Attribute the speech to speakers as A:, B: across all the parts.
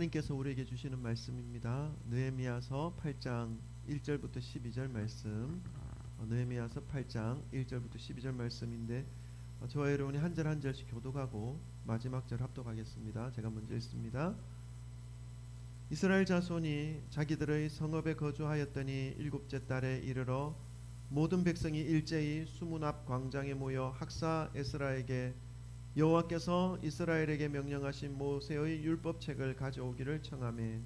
A: 하나님께서 우리에게 주시는 말씀입니다. 느헤미야서 8장 1절부터 12절 말씀. 어, 느헤미야서 8장 1절부터 12절 말씀인데 어, 저와 여러분이 한 절 한 절씩 교독하고 마지막 절 합독하겠습니다. 제가 먼저 읽습니다. 이스라엘 자손이 자기들의 성읍에 거주하였더니 일곱째 달에 이르러 모든 백성이 일제히 수문 앞 광장에 모여 학사 에스라에게 여호와께서 이스라엘에게 명령하신 모세의 율법책을 가져오기를 청하매.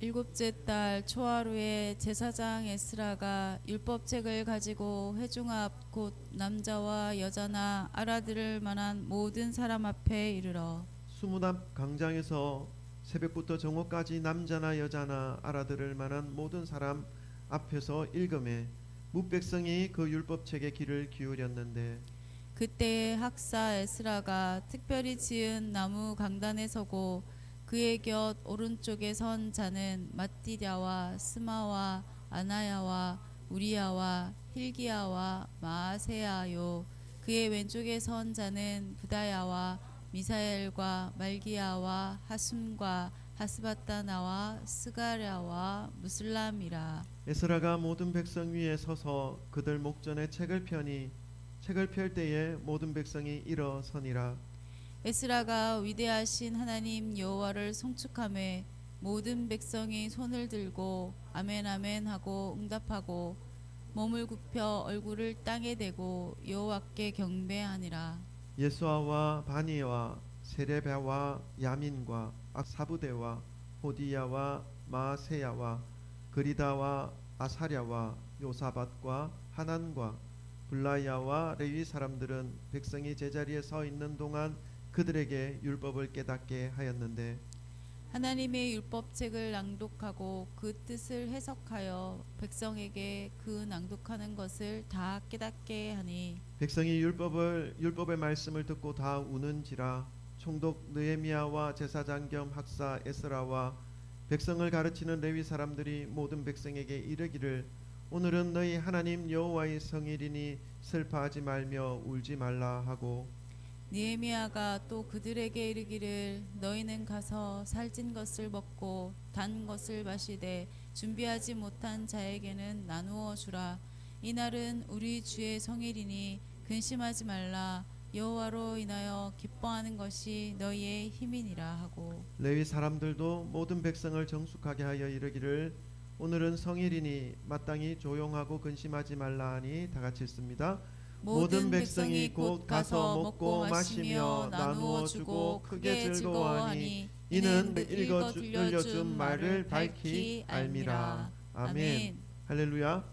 B: 일곱째 달 초하루에 제사장 에스라가 율법책을 가지고 회중 앞 곧 남자와 여자나 알아들을 만한 모든 사람 앞에 이르러
A: 앞 광장에서 새벽부터 정오까지 남자나 여자나 알아들을 만한 모든 사람 앞에서 읽음에 무백성이 그 율법책에 귀를 기울였는데
B: 그때 학사 에스라가 특별히 지은 나무 강단에 서고 그의 곁 오른쪽에 선 자는 마띠랴와 스마와 아나야와 우리야와 힐기야와 마세야요. 그의 왼쪽에 선 자는 부다야와 미사엘과 말기야와 하숨과 하스바타나와 스가랴와 무슬람이라.
A: 에스라가 모든 백성 위에 서서 그들 목전에 책을 펴니 책을 펼 때에 모든 백성이 일어서니라.
B: 에스라가 위대하신 하나님 여호와를 송축함에 모든 백성이 손을 들고 아멘 아멘 하고 응답하고 몸을 굽혀 얼굴을 땅에 대고 여호와께 경배하니라.
A: 예수아와 바니와 세레베와 야민과 악사부대와 호디야와 마세야와 그리다와 아사랴와 요사밭과 하난과 블라야와 레위 사람들은 백성이 제자리에 서 있는 동안 그들에게 율법을 깨닫게 하였는데
B: 하나님의 율법책을 낭독하고 그 뜻을 해석하여 백성에게 그 낭독하는 것을 다 깨닫게 하니
A: 백성이 율법을 율법의 말씀을 듣고 다 우는지라 총독 느헤미야와 제사장 겸 학사 에스라와 백성을 가르치는 레위 사람들이 모든 백성에게 이르기를 오늘은 너희 하나님 여호와의 성일이니 슬퍼하지 말며 울지 말라 하고
B: 니에미아가 또 그들에게 이르기를 너희는 가서 살찐 것을 먹고 단 것을 마시되 준비하지 못한 자에게는 나누어 주라. 이날은 우리 주의 성일이니 근심하지 말라. 여호와로 인하여 기뻐하는 것이 너희의 힘이니라 하고
A: 레위 사람들도 모든 백성을 정숙하게 하여 이르기를 오늘은 성일이니 마땅히 조용하고 근심하지 말라 하니 다 같이 읽습니다. 모든 백성이 곧 가서 먹고 마시며 나누어 주고 크게 즐거워하니 이는 읽어 들려준 말을 밝히 알미라. 아멘. 할렐루야.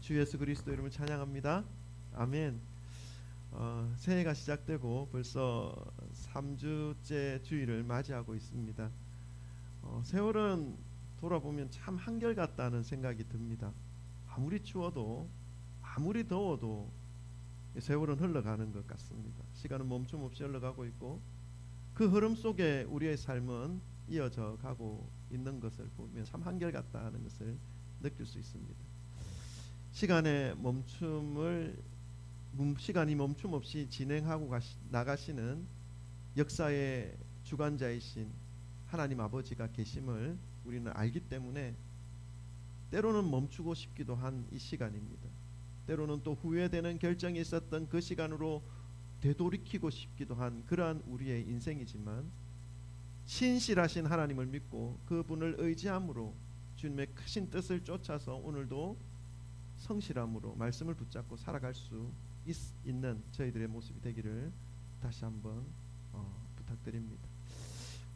A: 주 예수 그리스도 이름을 찬양합니다. 아멘. 어, 새해가 시작되고 벌써 3주째 주일을 맞이하고 있습니다. 어, 세월은 돌아보면 참 한결같다는 생각이 듭니다. 아무리 추워도 아무리 더워도 세월은 흘러가는 것 같습니다. 시간은 멈춤 없이 흘러가고 있고 그 흐름 속에 우리의 삶은 이어져 가고 있는 것을 보면 참 한결같다는 것을 느낄 수 있습니다. 시간의 멈춤을 멈- 시간이 멈춤 없이 진행하고 가시, 나가시는 역사의 주관자이신 하나님 아버지가 계심을 우리는 알기 때문에 때로는 멈추고 싶기도 한 이 시간입니다. 때로는 또 후회되는 결정이 있었던 그 시간으로 되돌이키고 싶기도 한 그러한 우리의 인생이지만 신실하신 하나님을 믿고 그분을 의지함으로 주님의 크신 뜻을 쫓아서 오늘도 성실함으로 말씀을 붙잡고 살아갈 수 있, 는 저희들의 모습이 되기를 다시 한번 어, 부탁드립니다.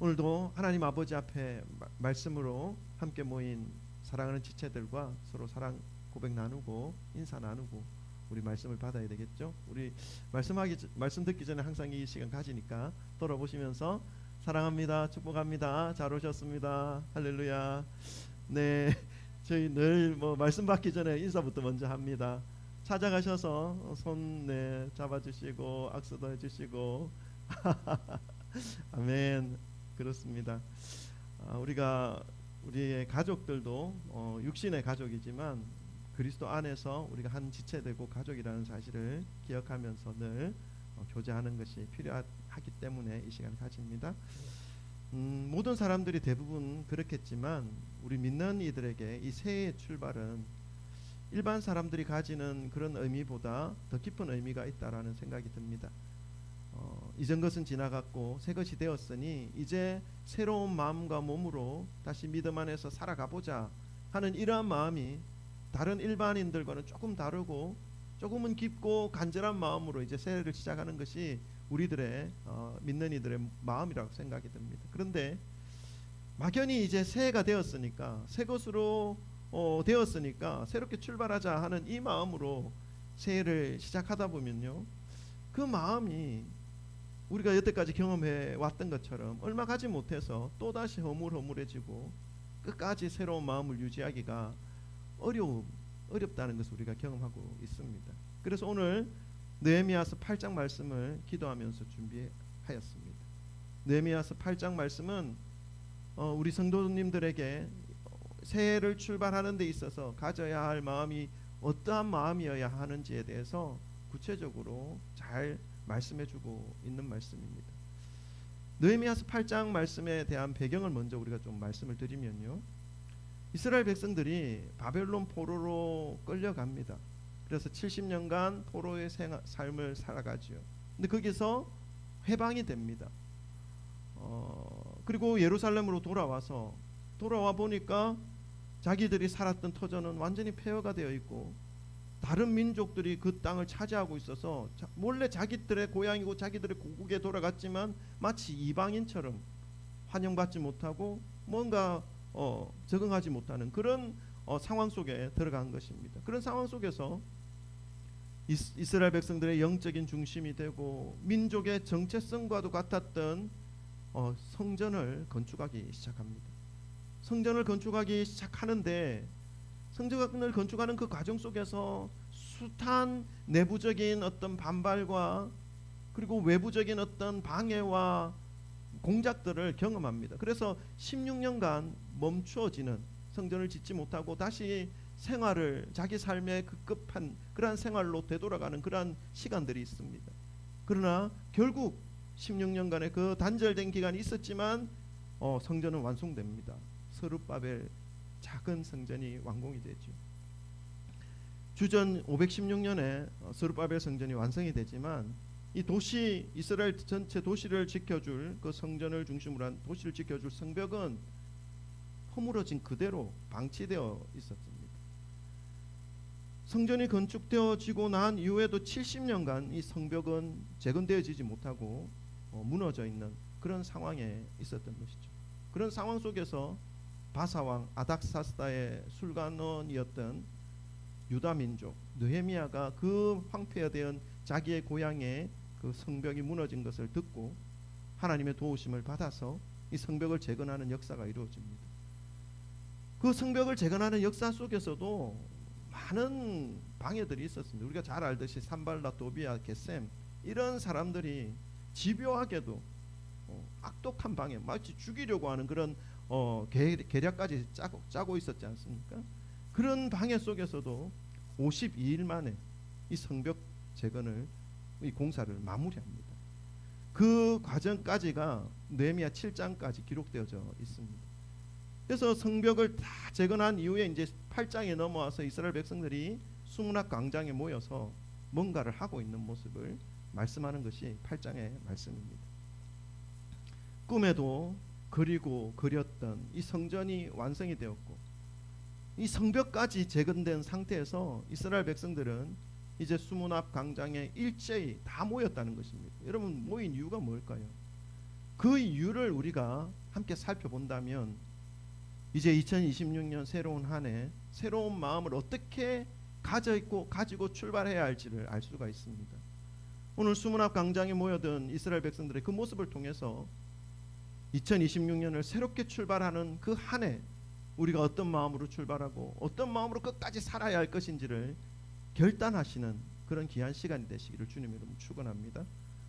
A: 오늘도 하나님 아버지 앞에 마- 말씀으로 함께 모인 사랑하는 지체들과 서로 사랑 고백 나누고 인사 나누고 우리 말씀을 받아야 되겠죠. 우리 말씀하기 전- 말씀 듣기 전에 항상 이 시간 가지니까 돌아보시면서 사랑합니다. 축복합니다. 잘 오셨습니다. 할렐루야. 네. 저희 늘 뭐 말씀 받기 전에 인사부터 먼저 합니다. 찾아가셔서 손 네, 잡아 주시고 악수도 해 주시고 아멘 그렇습니다. 아, 우리가 우리의 가족들도 어, 육신의 가족이지만 그리스도 안에서 우리가 한 지체되고 가족이라는 사실을 기억하면서 늘 어, 교제하는 것이 필요하기 때문에 이 시간을 가집니다. 음, 모든 사람들이 대부분 그렇겠지만 우리 믿는 이들에게 이 새해의 출발은 일반 사람들이 가지는 그런 의미보다 더 깊은 의미가 있다라는 생각이 듭니다. 어, 이전 것은 지나갔고 새 것이 되었으니 이제 새로운 마음과 몸으로 다시 믿음 안에서 살아가 보자 하는 이러한 마음이 다른 일반인들과는 조금 다르고 조금은 깊고 간절한 마음으로 이제 새해를 시작하는 것이 우리들의 어, 믿는 이들의 마음이라고 생각이 듭니다. 그런데 막연히 이제 새해가 되었으니까 새 것으로 어, 되었으니까 새롭게 출발하자 하는 이 마음으로 새해를 시작하다 보면요, 그 마음이 우리가 여태까지 경험해 왔던 것처럼 얼마 가지 못해서 또 다시 허물허물해지고 끝까지 새로운 마음을 유지하기가 어려움 어렵다는 것을 우리가 경험하고 있습니다. 그래서 오늘 느헤미야서 8장 말씀을 기도하면서 준비하였습니다. 느헤미야서 8장 말씀은 어, 우리 성도님들에게 새해를 출발하는 데 있어서 가져야 할 마음이 어떠한 마음이어야 하는지에 대해서 구체적으로 잘 말씀해주고 있는 말씀입니다. 느헤미야서 8장 말씀에 대한 배경을 먼저 우리가 좀 말씀을 드리면요. 이스라엘 백성들이 바벨론 포로로 끌려갑니다. 그래서 70년간 포로의 생활, 삶을 살아가지요. 근데 거기서 해방이 됩니다. 어, 그리고 예루살렘으로 돌아와서 돌아와 보니까 자기들이 살았던 터전은 완전히 폐허가 되어 있고 다른 민족들이 그 땅을 차지하고 있어서 자, 몰래 자기들의 고향이고 자기들의 고국에 돌아갔지만 마치 이방인처럼 환영받지 못하고 뭔가 어, 적응하지 못하는 그런 어, 상황 속에 들어간 것입니다. 그런 상황 속에서 이스, 이스라엘 백성들의 영적인 중심이 되고 민족의 정체성과도 같았던 어, 성전을 건축하기 시작합니다. 성전을 건축하기 시작하는데 성전을 건축하는 그 과정 속에서 숱한 내부적인 어떤 반발과 그리고 외부적인 어떤 방해와 공작들을 경험합니다. 그래서 16년간 멈추어지는 성전을 짓지 못하고 다시 생활을 자기 삶의 급급한 그러한 생활로 되돌아가는 그러한 시간들이 있습니다. 그러나 결국 16년간의 그 단절된 기간이 있었지만 어, 성전은 완성됩니다. 서룹바벨 작은 성전이 완공이 되죠. 주전 516년에 어, 서룹바벨 성전이 완성이 되지만 이 도시 이스라엘 전체 도시를 지켜줄 그 성전을 중심으로 한 도시를 지켜줄 성벽은 허물어진 그대로 방치되어 있었습니다. 성전이 건축되어지고 난 이후에도 70년간 이 성벽은 재건되어지지 못하고 어, 무너져 있는 그런 상황에 있었던 것이죠. 그런 상황 속에서 바사왕 아닥사스다의 술관원이었던 유다 민족 느헤미야가 그 황폐화된 자기의 고향에 그 성벽이 무너진 것을 듣고 하나님의 도우심을 받아서 이 성벽을 재건하는 역사가 이루어집니다. 그 성벽을 재건하는 역사 속에서도 많은 방해들이 있었습니다. 우리가 잘 알듯이 산발라, 도비아, 게셈 이런 사람들이 집요하게도 어, 악독한 방해, 마치 죽이려고 하는 그런 어, 계, 계략까지 짜고, 짜고 있었지 않습니까? 그런 방해 속에서도 52일 만에 이 성벽 재건을 이 공사를 마무리합니다. 그 과정까지가 느헤미야 7장까지 기록되어져 있습니다. 그래서 성벽을 다 재건한 이후에 이제 8장에 넘어와서 이스라엘 백성들이 수문학 광장에 모여서 뭔가를 하고 있는 모습을 말씀하는 것이 8장의 말씀입니다. 꿈에도 그리고 그렸던 이 성전이 완성이 되었고 이 성벽까지 재건된 상태에서 이스라엘 백성들은 이제 수문 앞 광장에 일제히 다 모였다는 것입니다. 여러분 모인 이유가 뭘까요? 그 이유를 우리가 함께 살펴본다면 이제 2026년 새로운 한 해 새로운 마음을 어떻게 가져 있고 가지고 출발해야 할지를 알 수가 있습니다. 오늘 수문 앞 광장에 모여든 이스라엘 백성들의 그 모습을 통해서 2026년을 새롭게 출발하는 그 한 해 우리가 어떤 마음으로 출발하고 어떤 마음으로 끝까지 살아야 할 것인지를 결단하시는 그런 귀한 시간이 되시기를 주님 이름 축원합니다.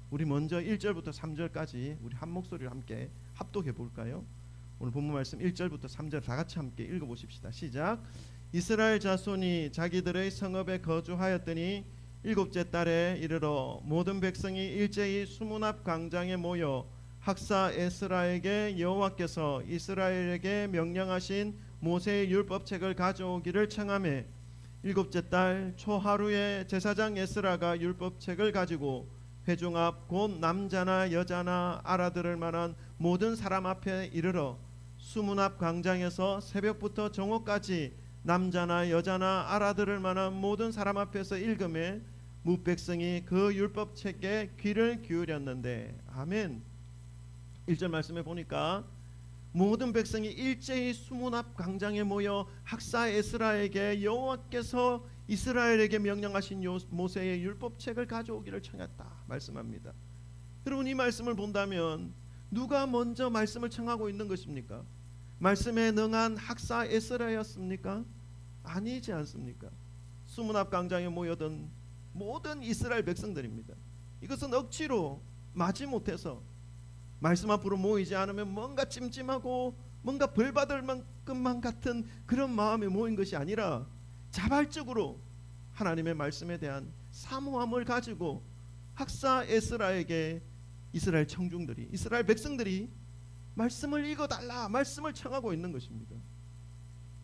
A: 우리 먼저 1절부터 3절까지 우리 한 목소리로 함께 합독해 볼까요? 오늘 본문 말씀 1절부터 3절 다 같이 함께 읽어 보십시다. 시작. 이스라엘 자손이 자기들의 성읍에 거주하였더니 일곱째 달에 이르러 모든 백성이 일제히 수문 앞 광장에 모여 학사 에스라에게 여호와께서 이스라엘에게 명령하신 모세의 율법책을 가져오기를 청하매 일곱째 달 초하루에 제사장 에스라가 율법책을 가지고 회중 앞 곧 남자나 여자나 알아들을 만한 모든 사람 앞에 이르러 수문 앞 광장에서 새벽부터 정오까지 남자나 여자나 알아들을 만한 모든 사람 앞에서 읽음에 무백성이 그 율법책에 귀를 기울였는데 아멘. 1절 말씀에 보니까 모든 백성이 일제히 수문 앞 광장에 모여 학사 에스라에게 여호와께서 이스라엘에게 명령하신 요- 모세의 율법책을 가져오기를 청했다 말씀합니다. 여러분 이 말씀을 본다면 누가 먼저 말씀을 청하고 있는 것입니까? 말씀에 능한 학사 에스라였습니까? 아니지 않습니까? 수문 앞 광장에 모여든 모든 이스라엘 백성들입니다. 이것은 억지로 마지 못해서 말씀 앞으로 모이지 않으면 뭔가 찜찜하고 뭔가 벌 받을 만큼만 같은 그런 마음에 모인 것이 아니라 자발적으로 하나님의 말씀에 대한 사모함을 가지고 학사 에스라에게 이스라엘 청중들이 이스라엘 백성들이 말씀을 읽어 달라 말씀을 청하고 있는 것입니다.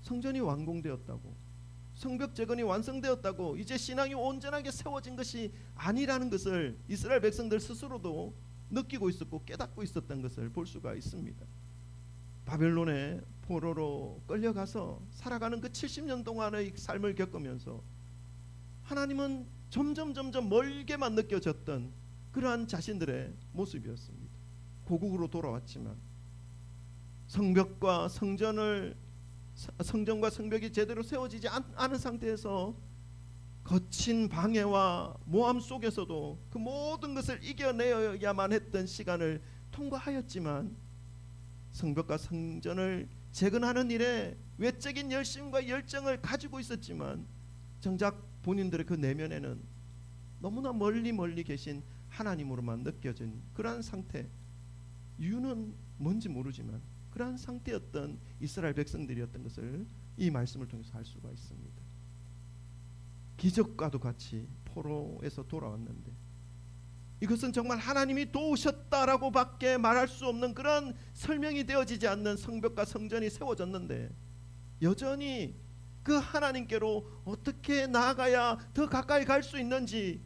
A: 성전이 완공되었다고 성벽 재건이 완성되었다고 이제 신앙이 온전하게 세워진 것이 아니라는 것을 이스라엘 백성들 스스로도 느끼고 있었고 깨닫고 있었던 것을 볼 수가 있습니다. 바벨론의 포로로 끌려가서 살아가는 그 70년 동안의 삶을 겪으면서 하나님은 점점 점점 멀게만 느껴졌던 그러한 자신들의 모습이었습니다. 고국으로 돌아왔지만 성벽과 성전을 성전과 성벽이 제대로 세워지지 않, 않은 상태에서 거친 방해와 모함 속에서도 그 모든 것을 이겨내야만 했던 시간을 통과하였지만 성벽과 성전을 재건하는 일에 외적인 열심과 열정을 가지고 있었지만 정작 본인들의 그 내면에는 너무나 멀리 멀리 계신 하나님으로만 느껴진 그러한 상태 이유는 뭔지 모르지만 그러한 상태였던 이스라엘 백성들이었던 것을 이 말씀을 통해서 알 수가 있습니다. 기적과도 같이 포로에서 돌아왔는데 이것은 정말 하나님이 도우셨다라고밖에 말할 수 없는 그런 설명이 되어지지 않는 성벽과 성전이 세워졌는데 여전히 그 하나님께로 어떻게 나아가야 더 가까이 갈 수 있는지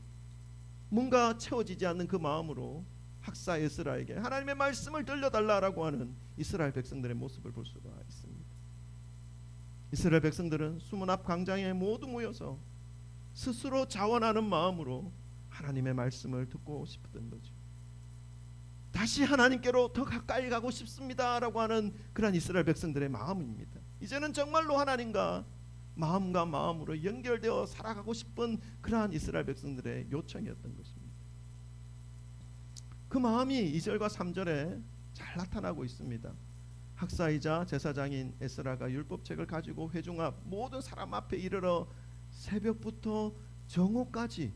A: 뭔가 채워지지 않는 그 마음으로 학사 에스라에게 하나님의 말씀을 들려달라라고 하는 이스라엘 백성들의 모습을 볼 수가 있습니다. 이스라엘 백성들은 수문 앞 광장에 모두 모여서 스스로 자원하는 마음으로 하나님의 말씀을 듣고 싶었던 거죠. 다시 하나님께로 더 가까이 가고 싶습니다라고 하는 그런 이스라엘 백성들의 마음입니다. 이제는 정말로 하나님과 마음과 마음으로 연결되어 살아가고 싶은 그러한 이스라엘 백성들의 요청이었던 것입니다. 그 마음이 2절과 3절에 잘 나타나고 있습니다. 학사이자 제사장인 에스라가 율법책을 가지고 회중 앞 모든 사람 앞에 이르러 새벽부터 정오까지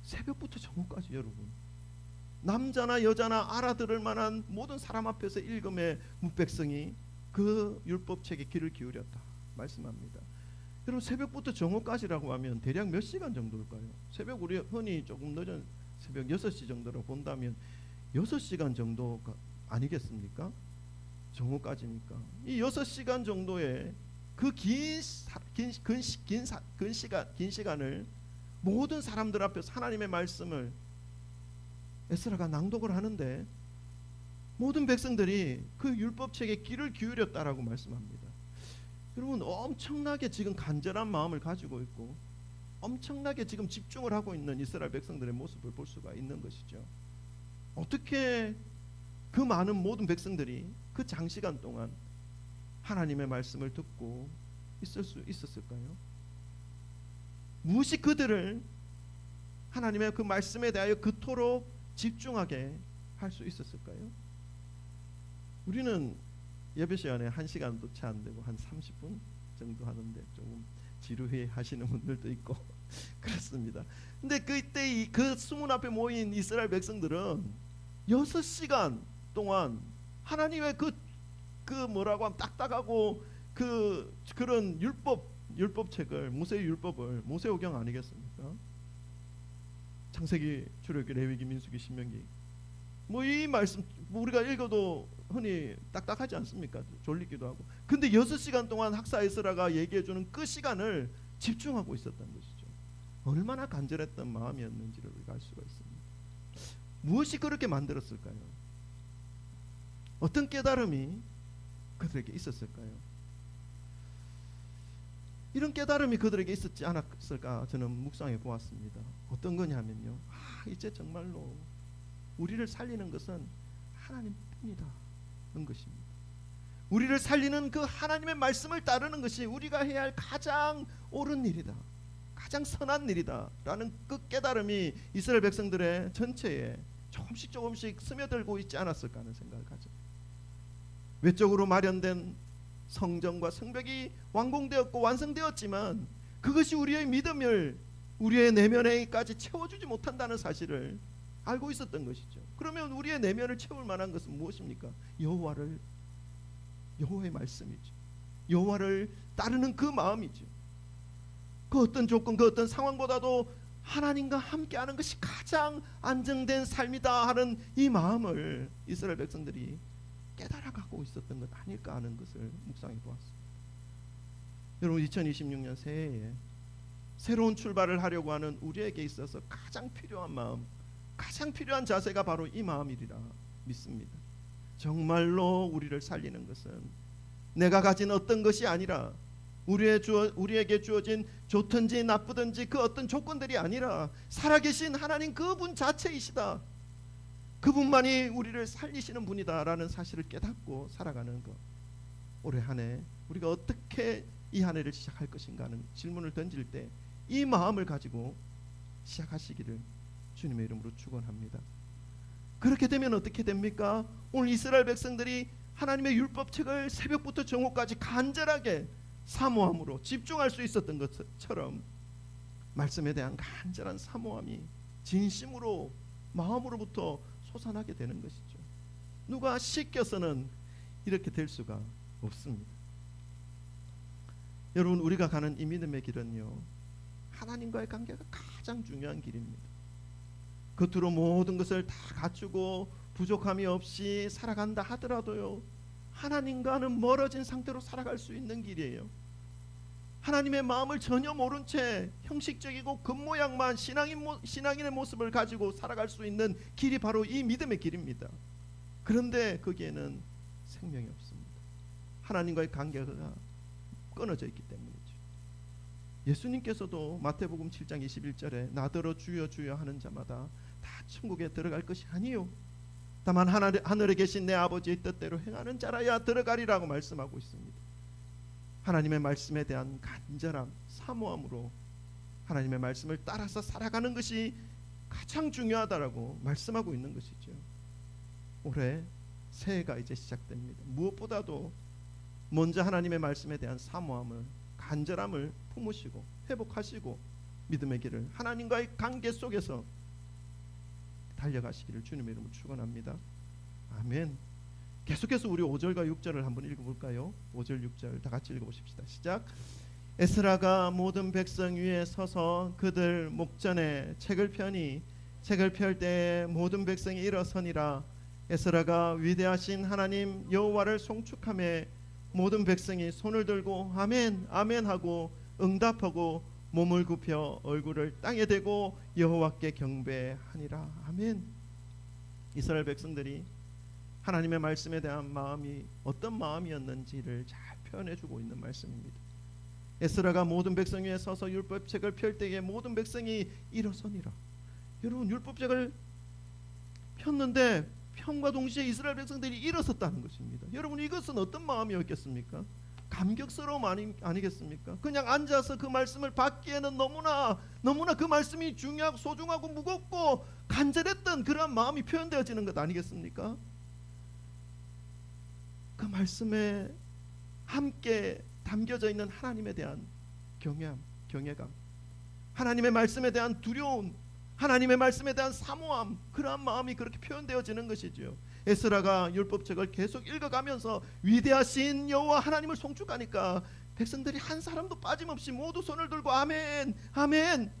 A: 새벽부터 정오까지 여러분 남자나 여자나 알아들을 만한 모든 사람 앞에서 읽음에 무백성이 그 율법책에 귀를 기울였다 말씀합니다. 여러분 새벽부터 정오까지라고 하면 대략 몇 시간 정도일까요? 새벽 우리 흔히 조금 늦은 새벽 6시 정도로 본다면 6시간 정도가 아니겠습니까? 정오까지니까 이 6시간 정도의 그긴 긴, 긴, 긴, 긴 시간 긴 시간을 모든 사람들 앞에서 하나님의 말씀을 에스라가 낭독을 하는데 모든 백성들이 그 율법책에 귀를 기울였다라고 말씀합니다. 여러분 엄청나게 지금 간절한 마음을 가지고 있고 엄청나게 지금 집중을 하고 있는 이스라엘 백성들의 모습을 볼 수가 있는 것이죠. 어떻게 그 많은 모든 백성들이 그 장시간 동안 하나님의 말씀을 듣고 있을 수 있었을까요? 무엇이 그들을 하나님의 그 말씀에 대하여 그토록 집중하게 할 수 있었을까요? 우리는 예배 시간에 한 시간도 채 안 되고 한 30분 정도 하는데 조금 지루해 하시는 분들도 있고 그렇습니다. 근데 그때 이그 수문 앞에 모인 이스라엘 백성들은 여섯 시간 동안 하나님의 그, 그 뭐라고 하면 딱딱하고 그 그런 율법 율법책을 모세의 율법을 모세오경 아니겠습니까? 창세기, 출애굽기, 레위기, 민수기, 신명기 뭐 이 말씀 뭐 우리가 읽어도 흔히 딱딱하지 않습니까? 졸리기도 하고. 근데 여섯 시간 동안 학사 에스라가 얘기해 주는 그 시간을 집중하고 있었던 것이죠. 얼마나 간절했던 마음이었는지를 우리가 알 수가 있습니다. 무엇이 그렇게 만들었을까요? 어떤 깨달음이 그들에게 있었을까요? 이런 깨달음이 그들에게 있었지 않았을까 저는 묵상해 보았습니다. 어떤 거냐면요. 아, 이제 정말로 우리를 살리는 것은 하나님뿐이다는 것입니다. 우리를 살리는 그 하나님의 말씀을 따르는 것이 우리가 해야 할 가장 옳은 일이다. 가장 선한 일이다라는 그 깨달음이 이스라엘 백성들의 전체에 조금씩 조금씩 스며들고 있지 않았을까 하는 생각을 가져. 외적으로 마련된 성전과 성벽이 완공되었고 완성되었지만 그것이 우리의 믿음을 우리의 내면에까지 채워주지 못한다는 사실을 알고 있었던 것이죠. 그러면 우리의 내면을 채울 만한 것은 무엇입니까? 여호와를 여호와의 말씀이죠. 여호와를 따르는 그 마음이죠. 그 어떤 조건, 그 어떤 상황보다도 하나님과 함께하는 것이 가장 안정된 삶이다 하는 이 마음을 이스라엘 백성들이 깨달아가고 있었던 것 아닐까 하는 것을 묵상해 보았습니다. 여러분 2026년 새해에 새로운 출발을 하려고 하는 우리에게 있어서 가장 필요한 마음, 가장 필요한 자세가 바로 이 마음이리라 믿습니다. 정말로 우리를 살리는 것은 내가 가진 어떤 것이 아니라 우리의 주어, 우리에게 주어진 좋든지 나쁘든지 그 어떤 조건들이 아니라 살아계신 하나님 그분 자체이시다. 그분만이 우리를 살리시는 분이다라는 사실을 깨닫고 살아가는 것. 올해 한 해 우리가 어떻게 이 한 해를 시작할 것인가 하는 질문을 던질 때 이 마음을 가지고 시작하시기를 주님의 이름으로 축원합니다. 그렇게 되면 어떻게 됩니까? 오늘 이스라엘 백성들이 하나님의 율법책을 새벽부터 정오까지 간절하게 사모함으로 집중할 수 있었던 것처럼 말씀에 대한 간절한 사모함이 진심으로 마음으로부터 솟아나게 되는 것이죠. 누가 시켜서는 이렇게 될 수가 없습니다. 여러분 우리가 가는 이 믿음의 길은요. 하나님과의 관계가 가장 중요한 길입니다. 겉으로 모든 것을 다 갖추고 부족함이 없이 살아간다 하더라도요. 하나님과는 멀어진 상태로 살아갈 수 있는 길이에요. 하나님의 마음을 전혀 모른 채 형식적이고 겉모양만 신앙인 모, 신앙인의 모습을 가지고 살아갈 수 있는 길이 바로 이 믿음의 길입니다. 그런데 거기에는 생명이 없습니다. 하나님과의 관계가 끊어져 있기 때문이죠. 예수님께서도 마태복음 7장 21절에 나더러 주여 주여 하는 자마다 다 천국에 들어갈 것이 아니요. 다만 하늘, 하늘에 계신 내 아버지의 뜻대로 행하는 자라야 들어가리라고 말씀하고 있습니다. 하나님의 말씀에 대한 간절함, 사모함으로 하나님의 말씀을 따라서 살아가는 것이 가장 중요하다라고 말씀하고 있는 것이죠. 올해 새해가 이제 시작됩니다. 무엇보다도 먼저 하나님의 말씀에 대한 사모함을 간절함을 품으시고 회복하시고 믿음의 길을 하나님과의 관계 속에서 달려가시기를 주님의 이름으로 축원합니다. 아멘. 계속해서 우리 5절과 6절을 한번 읽어볼까요? 5절 6절 다 같이 읽어보십시다. 시작. 에스라가 모든 백성 위에 서서 그들 목전에 책을 펴니 책을 펼 때에 모든 백성이 일어서니라. 에스라가 위대하신 하나님 여호와를 송축함에 모든 백성이 손을 들고 아멘 아멘 하고 응답하고 몸을 굽혀 얼굴을 땅에 대고 여호와께 경배하니라. 아멘. 이스라엘 백성들이 하나님의 말씀에 대한 마음이 어떤 마음이었는지를 잘 표현해 주고 있는 말씀입니다. 에스라가 모든 백성 위에 서서 율법책을 펼 때에 모든 백성이 일어서니라. 여러분 율법책을 폈는데 편과 동시에 이스라엘 백성들이 일어섰다는 것입니다. 여러분 이것은 어떤 마음이었겠습니까? 감격스러움 아니, 아니겠습니까? 그냥 앉아서 그 말씀을 받기에는 너무나 너무나 그 말씀이 중요하고 소중하고 무겁고 간절했던 그런 마음이 표현되어지는 것 아니겠습니까? 그 말씀에 함께 담겨져 있는 하나님에 대한 경외함, 경외감, 하나님의 말씀에 대한 두려움, 하나님의 말씀에 대한 사모함, 그러한 마음이 그렇게 표현되어지는 것이죠. 에스라가 율법책을 계속 읽어가면서 위대하신 여호와 하나님을 송축하니까 백성들이 한 사람도 빠짐없이 모두 손을 들고 아멘, 아멘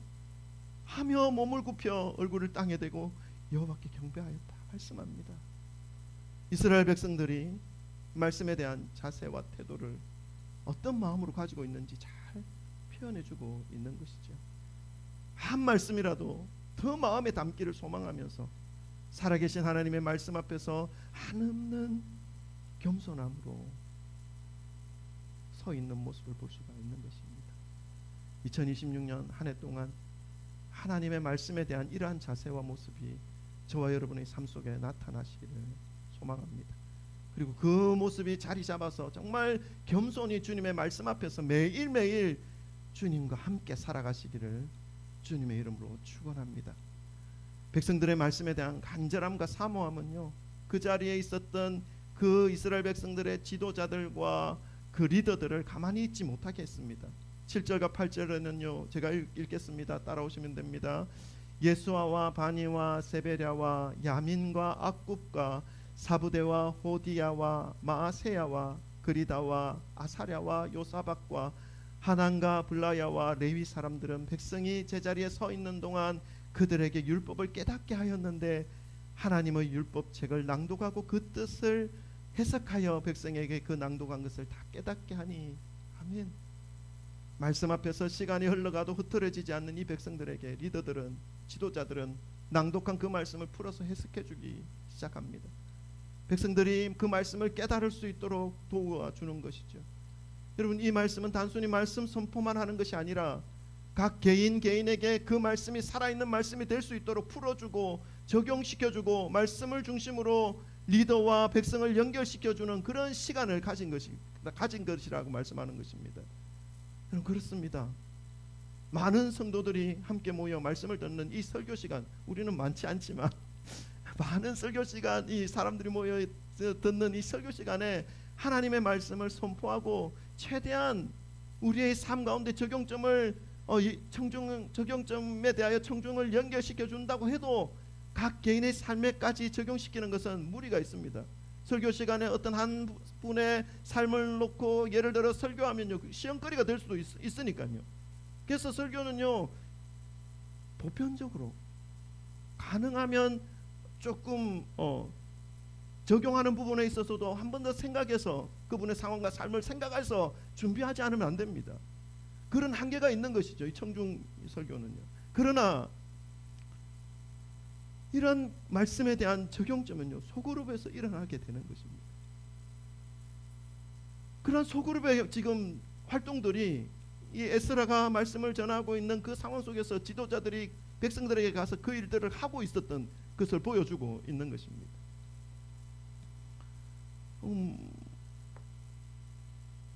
A: 하며 몸을 굽혀 얼굴을 땅에 대고 여호와께 경배하였다 말씀합니다. 이스라엘 백성들이 말씀에 대한 자세와 태도를 어떤 마음으로 가지고 있는지 잘 표현해주고 있는 것이죠. 한 말씀이라도 더 마음에 담기를 소망하면서 살아계신 하나님의 말씀 앞에서 한없는 겸손함으로 서 있는 모습을 볼 수가 있는 것입니다. 2026년 한 해 동안 하나님의 말씀에 대한 이러한 자세와 모습이 저와 여러분의 삶 속에 나타나시기를 소망합니다. 그리고 그 모습이 자리 잡아서 정말 겸손히 주님의 말씀 앞에서 매일매일 주님과 함께 살아가시기를 주님의 이름으로 축원합니다. 백성들의 말씀에 대한 간절함과 사모함은요. 그 자리에 있었던 그 이스라엘 백성들의 지도자들과 그 리더들을 가만히 있지 못하게 했습니다. 7절과 8절에는요. 제가 읽, 읽겠습니다. 따라오시면 됩니다. 예수아와 바니와 세베랴와 야민과 악굽과 사부대와 호디야와 마아세야와 그리다와 아사랴와 요사박과 하난과 블라야와 레위 사람들은 백성이 제자리에 서 있는 동안 그들에게 율법을 깨닫게 하였는데 하나님의 율법책을 낭독하고 그 뜻을 해석하여 백성에게 그 낭독한 것을 다 깨닫게 하니 아멘. 말씀 앞에서 시간이 흘러가도 흐트러지지 않는 이 백성들에게 리더들은 지도자들은 낭독한 그 말씀을 풀어서 해석해 주기 시작합니다. 백성들이 그 말씀을 깨달을 수 있도록 도와주는 것이죠. 여러분 이 말씀은 단순히 말씀 선포만 하는 것이 아니라 각 개인 개인에게 그 말씀이 살아있는 말씀이 될 수 있도록 풀어주고 적용시켜주고 말씀을 중심으로 리더와 백성을 연결시켜주는 그런 시간을 가진 것이 가진 것이라고 말씀하는 것입니다. 여러분 그렇습니다. 많은 성도들이 함께 모여 말씀을 듣는 이 설교 시간 우리는 많지 않지만 많은 설교 시간 이 사람들이 모여 듣는 이 설교 시간에 하나님의 말씀을 선포하고 최대한 우리의 삶 가운데 적용점을 어, 이 청중 적용점에 대하여 청중을 연결시켜 준다고 해도 각 개인의 삶에까지 적용시키는 것은 무리가 있습니다. 설교 시간에 어떤 한 분의 삶을 놓고 예를 들어 설교하면요 시험거리가 될 수도 있, 있으니까요. 그래서 설교는요 보편적으로 가능하면 조금 어, 적용하는 부분에 있어서도 한 번 더 생각해서 그분의 상황과 삶을 생각해서 준비하지 않으면 안 됩니다. 그런 한계가 있는 것이죠. 이 청중 설교는요. 그러나 이런 말씀에 대한 적용점은요 소그룹에서 일어나게 되는 것입니다. 그런 소그룹의 지금 활동들이 이 에스라가 말씀을 전하고 있는 그 상황 속에서 지도자들이 백성들에게 가서 그 일들을 하고 있었던 것을 보여주고 있는 것입니다. 음,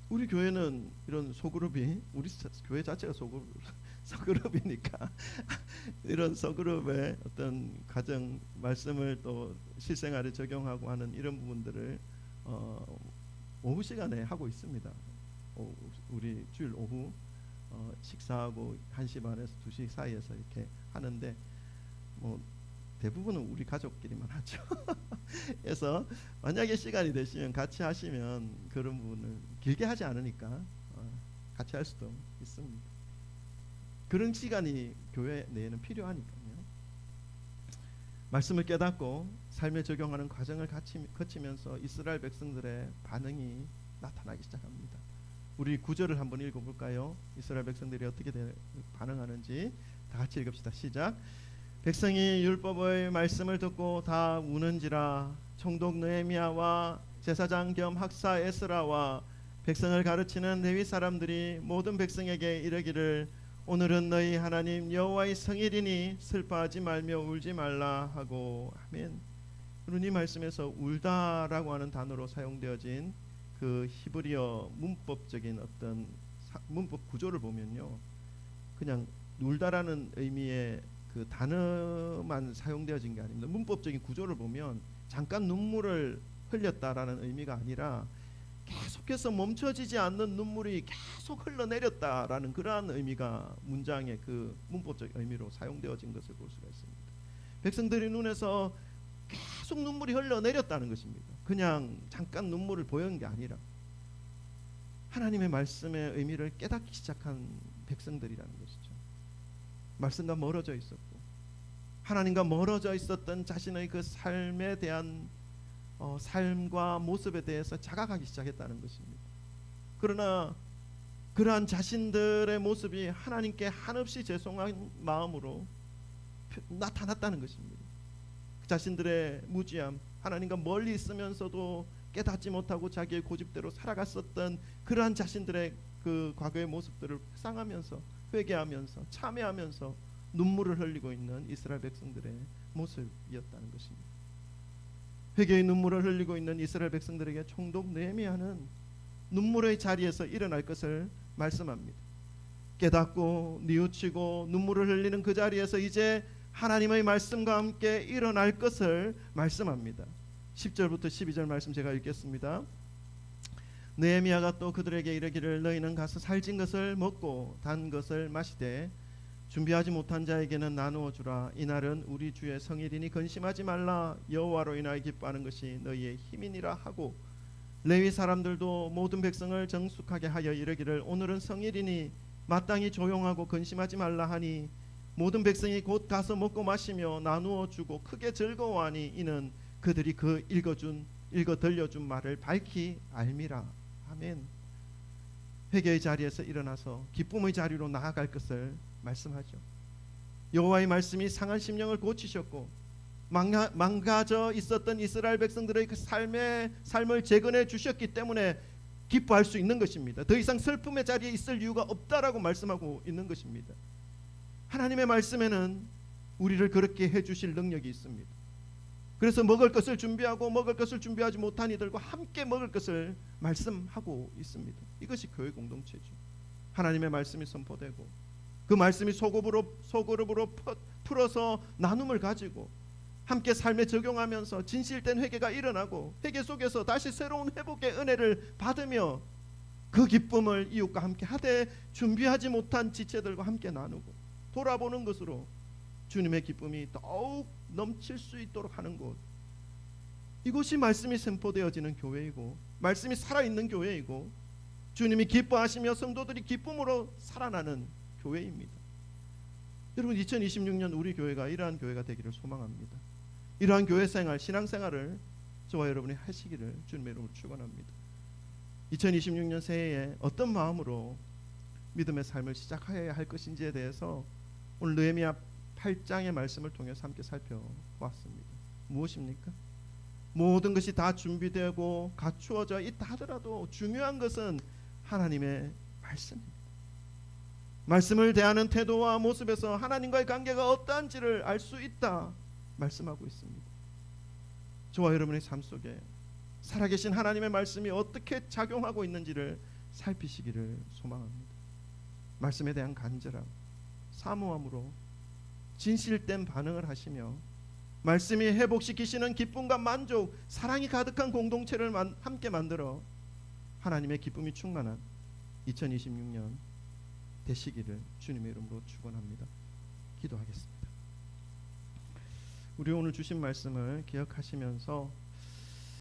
A: 우리 교회는 이런 소그룹이 우리 자- 교회 자체가 소그룹 소그룹이니까 이런 소그룹의 어떤 가정 말씀을 또 실생활에 적용하고 하는 이런 부분들을 어, 오후 시간에 하고 있습니다. 오, 우리 주일 오후 어, 식사하고 1시 반에서 2시 사이에서 이렇게 하는데 뭐 대부분은 우리 가족끼리만 하죠. 그래서 만약에 시간이 되시면 같이 하시면 그런 부분을 길게 하지 않으니까 어, 같이 할 수도 있습니다. 그런 시간이 교회 내에는 필요하니까요. 말씀을 깨닫고 삶에 적용하는 과정을 거치면서 이스라엘 백성들의 반응이 나타나기 시작합니다. 우리 구절을 한번 읽어볼까요? 이스라엘 백성들이 어떻게 대- 반응하는지 다 같이 읽읍시다. 시작. 백성이 율법의 말씀을 듣고 다 우는지라 총독 느헤미야와 제사장 겸 학사 에스라와 백성을 가르치는 레위 사람들이 모든 백성에게 이르기를 오늘은 너희 하나님 여호와의 성일이니 슬퍼하지 말며 울지 말라 하고 아멘. 이 말씀에서 울다라고 하는 단어로 사용되어진 그 히브리어 문법적인 어떤 사- 문법 구조를 보면요, 그냥 울다라는 의미의 그 단어만 사용되어진 게 아닙니다. 문법적인 구조를 보면 잠깐 눈물을 흘렸다라는 의미가 아니라 계속해서 멈춰지지 않는 눈물이 계속 흘러내렸다라는 그러한 의미가 문장의 그 문법적 의미로 사용되어진 것을 볼 수가 있습니다. 백성들의 눈에서 계속 눈물이 흘러내렸다는 것입니다. 그냥 잠깐 눈물을 보였는 게 아니라 하나님의 말씀의 의미를 깨닫기 시작한 백성들이라는 것이죠. 말씀과 멀어져 있었고 하나님과 멀어져 있었던 자신의 그 삶에 대한 어, 삶과 모습에 대해서 자각하기 시작했다는 것입니다. 그러나 그러한 자신들의 모습이 하나님께 한없이 죄송한 마음으로 표- 나타났다는 것입니다. 그 자신들의 무지함, 하나님과 멀리 있으면서도 깨닫지 못하고 자기의 고집대로 살아갔었던 그러한 자신들의 그 과거의 모습들을 회상하면서 회개하면서 참회하면서 눈물을 흘리고 있는 이스라엘 백성들의 모습이었다는 것입니다. 회개의 눈물을 흘리고 있는 이스라엘 백성들에게 총독 느헤미야는 눈물의 자리에서 일어날 것을 말씀합니다. 깨닫고 뉘우치고 눈물을 흘리는 그 자리에서 이제 하나님의 말씀과 함께 일어날 것을 말씀합니다. 10절부터 12절 말씀 제가 읽겠습니다. 느헤미야가 또 그들에게 이르기를 너희는 가서 살찐 것을 먹고 단 것을 마시되 준비하지 못한 자에게는 나누어 주라. 이 날은 우리 주의 성일이니 근심하지 말라. 여호와로 인하여 기뻐하는 것이 너희의 힘이니라 하고 레위 사람들도 모든 백성을 정숙하게 하여 이르기를 오늘은 성일이니 마땅히 조용하고 근심하지 말라 하니 모든 백성이 곧 가서 먹고 마시며 나누어 주고 크게 즐거워하니 이는 그들이 그 읽어준 읽어 들려준 말을 밝히 알미라 아멘 회개의 자리에서 일어나서 기쁨의 자리로 나아갈 것을 말씀하죠 여호와의 말씀이 상한 심령을 고치셨고 망가, 망가져 있었던 이스라엘 백성들의 그 삶의 삶을 재건해 주셨기 때문에 기뻐할 수 있는 것입니다. 더 이상 슬픔의 자리에 있을 이유가 없다라고 말씀하고 있는 것입니다. 하나님의 말씀에는 우리를 그렇게 해 주실 능력이 있습니다. 그래서 먹을 것을 준비하고 먹을 것을 준비하지 못한 이들과 함께 먹을 것을 말씀하고 있습니다. 이것이 교회 공동체죠. 하나님의 말씀이 선포되고 그 말씀이 소그룹으로 소그룹으로 퍼- 풀어서 나눔을 가지고 함께 삶에 적용하면서 진실된 회개가 일어나고 회개 속에서 다시 새로운 회복의 은혜를 받으며 그 기쁨을 이웃과 함께 하되 준비하지 못한 지체들과 함께 나누고 돌아보는 것으로 주님의 기쁨이 더욱 넘칠 수 있도록 하는 곳 이곳이 말씀이 선포되어지는 교회이고 말씀이 살아있는 교회이고 주님이 기뻐하시며 성도들이 기쁨으로 살아나는 교회입니다. 여러분 2026년 우리 교회가 이러한 교회가 되기를 소망합니다. 이러한 교회 생활, 신앙 생활을 저와 여러분이 하시기를 주님의 이름으로 축원합니다. 2026년 새해에 어떤 마음으로 믿음의 삶을 시작해야 할 것인지에 대해서 오늘 느헤미야 8장의 말씀을 통해서 함께 살펴보았습니다. 무엇입니까? 모든 것이 다 준비되고 갖추어져 있다 하더라도 중요한 것은 하나님의 말씀입니다. 말씀을 대하는 태도와 모습에서 하나님과의 관계가 어떠한지를 알 수 있다 말씀하고 있습니다. 저와 여러분의 삶 속에 살아계신 하나님의 말씀이 어떻게 작용하고 있는지를 살피시기를 소망합니다. 말씀에 대한 간절함, 사모함으로 진실된 반응을 하시며 말씀이 회복시키시는 기쁨과 만족, 사랑이 가득한 공동체를 만- 함께 만들어 하나님의 기쁨이 충만한 2026년 되시기를 주님의 이름으로 축원합니다. 기도하겠습니다. 우리 오늘 주신 말씀을 기억하시면서